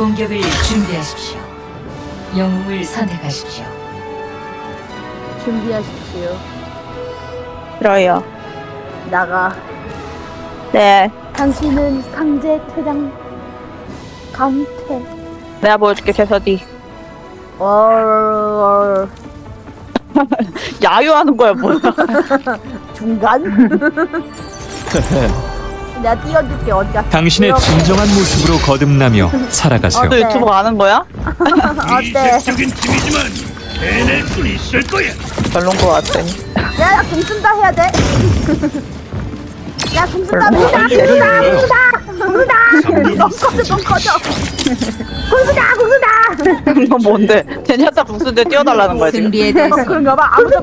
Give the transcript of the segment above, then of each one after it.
공격을 준비하십시오. 영웅을 선택하십시오. 준비하십시오. 싫어요. 나가. 네. 당신은 강제 퇴장 강퇴. 내가 보여줄게, 개서디. 어 야유하는 거야, 뭐야. 중간. 내가 띄워줄게 어디가. 당신의 진정한 모습으로 거듭나며 살아가세요. 너 유튜브 아는 거야? 어때? 적인 팀이지만 해낼 수 있을 거야. 별론 거 같아. 야, 야, 공 쓴다 해야 돼. 야, 공 쓴다, 별로 공다, 안 공다, 꺼져. 공 쓴다, 공 쓴다. 이거 뭔데? 제니아타 국수인데 뛰어달라는 거야, 지금. 승리에 대해서 그런가 봐. 아무도.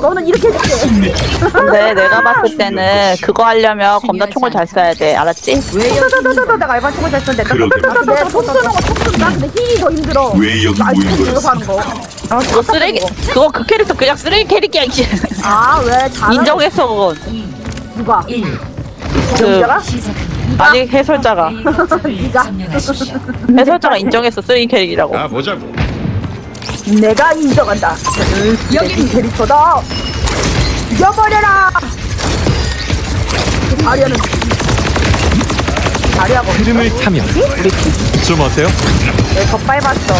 너는 이렇게 해줄게. 근데 내가 봤을 때는 그거 하려면 검다총을 잘 써야 돼. 알았지? 또또또또또 내가 알바 치고 됐었는데. 또또또또또 총 거총 쓴다. 근데 힐이 더 힘들어. 왜 여기 아이스크림 모인 이거 거였어? 하는 거. 아, 그거 쓰레기, 그거 그 캐릭터 그냥 쓰레기 캐릭이야, 이게. 아, 왜? 잘하는 인정했어, 그건. 누가? 1. 그? 시작합니다. 아니, 해설자가. 점령하십시오. 해설자가 인정했어, 쓰레기 캐릭이라고. 아 보자고. 내가 인정한다. 여기 캐릭터다. 죽여버려라. 다리아는 다리아고 흐름을 타면 좀 어때요? 내더 빨봤어.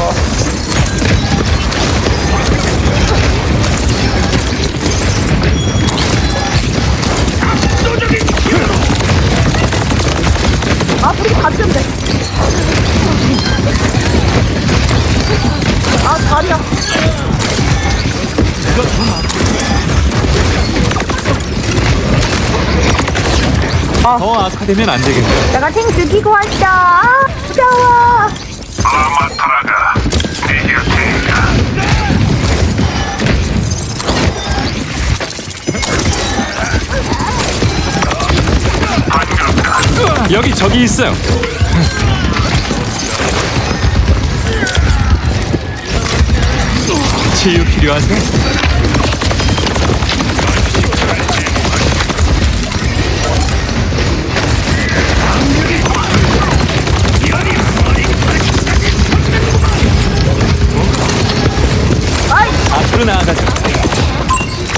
우리 같이 돼. 아, 다리야. 더 악화되면 안 되겠네요. 내가 탱 죽이고 왔다. 아, 무서워. 아마타라 여기 저기 있어요. 치유 필요하세요?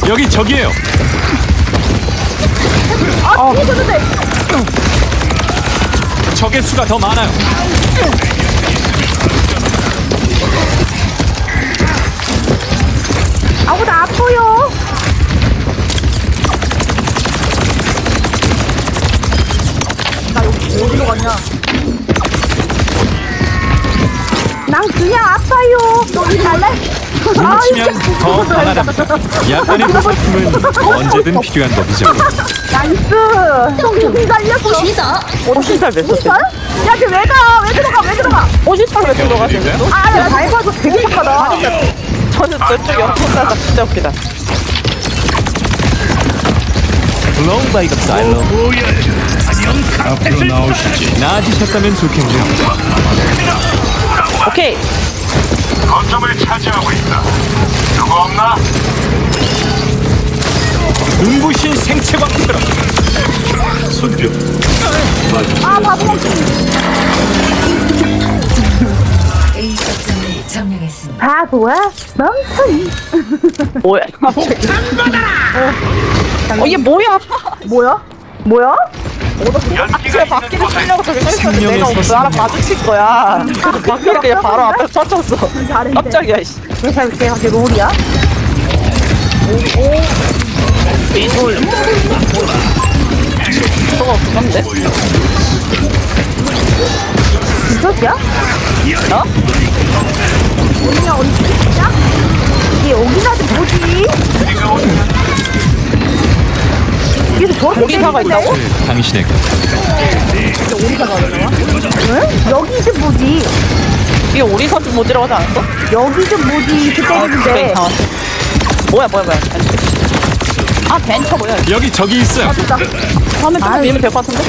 여기 저기에요. 아, 뒤에. 적의 수가 더 많아요. 아무도 안 보여. 나 여기 어디로 갔냐? 난 그냥 아파요. 너희 갈래? 뭉치면 더 강하답니다. 약간의 보살핌은 언제든 필요한 법이죠. 나이스. 정신 살렸어. 오신살 몇 썼지? 야, 쟤왜 가? 왜 들어가? 왜 들어가? 오신살 왜 들어가세요? 아, 나 밟아서 되게 착하다. 저는 저쪽에 엄청나다. 진짜 웃기다. Blown by the silo. 앞으로 나오시지. 나아지셨다면 좋겠네요. 오케이. 거점을 차지하고 있다. 누구 없나? 눈부신 생체 광처럼 손병. 아, 바보. A 거점을 점령했습니다. 바보야? 멍청이. 뭐야? 어, 얘 뭐야? 뭐야? 뭐야? 있는 곳에 쓰려고 저기 서 있었는데 내가 그 서신이야. 사람 마주칠 거야. 그래서 밖에 그냥 바로 앞에. 잘했네. 깜짝이야, 씨. 왜 이렇게 갑자기 롤이야? 저거 그건데? 진짜야? 어? 언니야 어디 진짜? 이게 여기나도 뭐지? 여기서 저렇게 오리사가? 있다고? 당신에게 응? 여기 좀 뭐지? 이게 오리사 좀 모지라고 하지 않았어? 여기 좀 뭐지? 때리는데 그래, 어. 뭐야, 뭐야, 뭐야. 아, 벤처 뭐야. 여기 저기 있어요. 됐다 다음에 좀 밀면 될 것 같은데?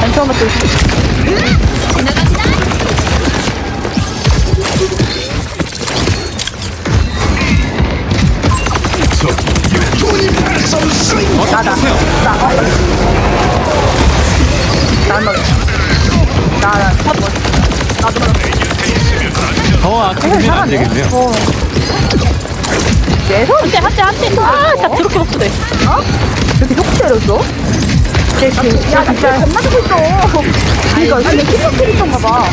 벤처 하면 또 있어. 되겠네요. 내서 한대 한대 한대 아다 그렇게 먹어대 이렇게 속 때렸어? 야, 나 진짜 겁나 죽고 있어. 그니까, 이게 힐러 캐릭터인가 봐.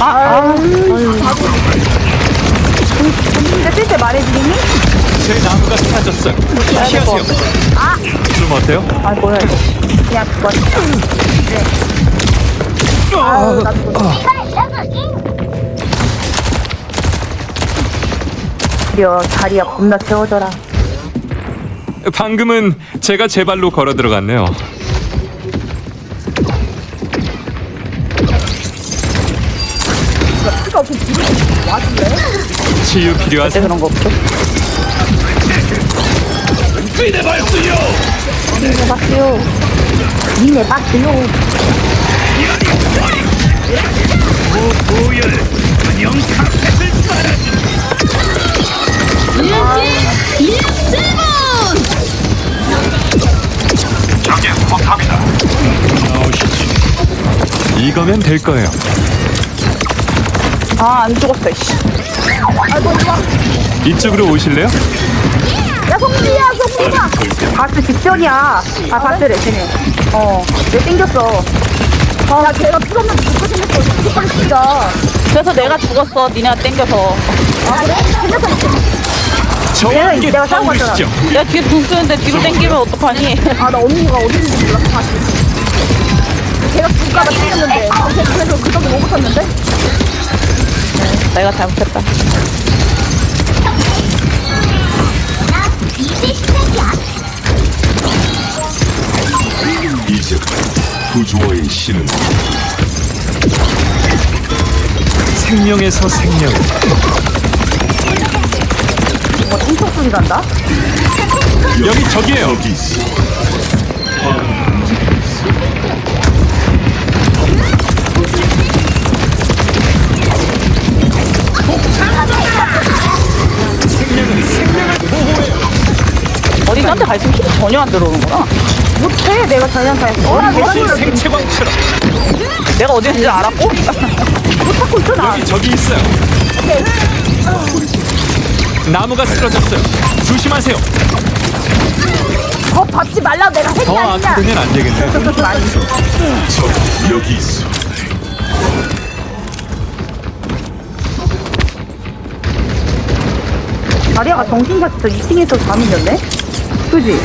아, 아, 근데 쓸때 말해주니? 제 나무가 사라졌어요. 피하세요. 좀 어때요? 아, 뭐야, 이거. 그냥 그거. 네. 아유, 나 그려, 다리야 겁나 세워져라. 방금은 제가 제 발로 걸어 들어갔네요. 치유 필요하세요? 그런 거 없죠 니네 봤어요. 니네 봤어요. 저기 포탑이다. 이거면 될 거예요. 아 안 죽었어 씨 아이고, 이거. 이쪽으로 오실래요? 야, 성민이야, 성민아. 바스 직전이야. 아, 바스래, 쟤네. 어, 내 땡겼어. 야, 걔가 필요 없는 죽고 생겼어. 죽고 빨리 죽자. 그래서 내가 죽었어 니네가 땡겨서 아, 그래? 생겼어, 저와 내가- 내가 싸운 거잖아. 타오르시죠. 야 뒤에 붕 쓰는데 뒤로 땡기면 어떡하니 아, 나 언니가 어디 있는지 몰라서 다시. 걔가 죽을까봐 땡겼는데. 걔 그래서 그 정도 못 붙었는데? 내가 잘못했다 구조의 신은 생명에서 생명. 뭐, 퉁퉁 소리 난다? 여기 저기예요. 여기 있어. 가 있으면 힘이 전혀 안 들어오는구나 못해, 내가 다 했어. 어, 내가 생체광처럼 내가 어디 있는지 알았고 못 찾고 있어, 나. 여기 저기 있어요. 나무가 쓰러졌어요. 조심하세요. 더 받지 말라고 내가 했지 더 아니냐? 아프면 안 되겠네요. 저 여기 있어. 다리아가 정신 차려서 2층에서 잠이 졌네? 그지?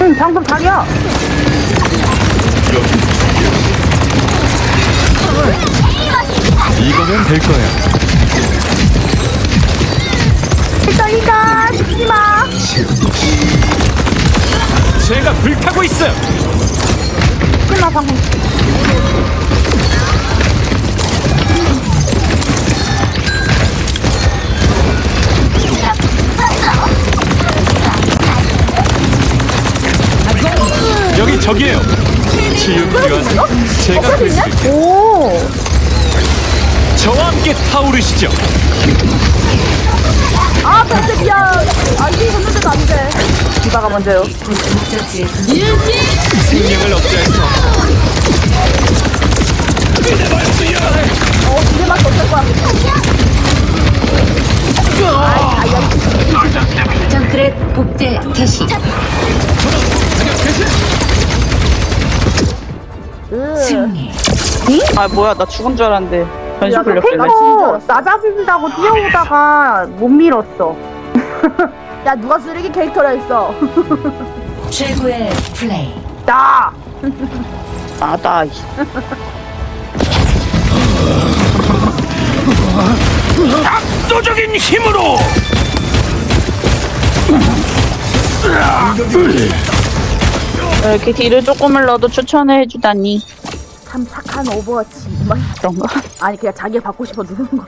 응, 방금 다리야. 이거면 될 거예요. 떨리다, 죽지 마. 제가 불타고 있어요. 죽지 마, 방금. 저기예요. 치유 필요하세요? 제가 수. 오. 저와 함께 타오르시죠. 아. 아, 이게 했는데도 안 돼. 디바가 먼저요. 생명을 억제할 수 없어. 어, 이제밖에 없을 거야. 정크렛 복제 개시 아 뭐야 나 죽은 줄 알았는데. 변신 야, 걸렸길래 캐릭터 나 잡힌다고 뛰어오다가 못 밀었어. 야, 누가 쓰레기 캐릭터라 했어. 최고의 플레이. 나. 아나 압도적인 힘으로! 이렇게 딜을 조금을 넣어도 추천해 주다니 참 착한 오버워치. 막 그런가? 아니 그냥 자기가 받고 싶어 누르는 거.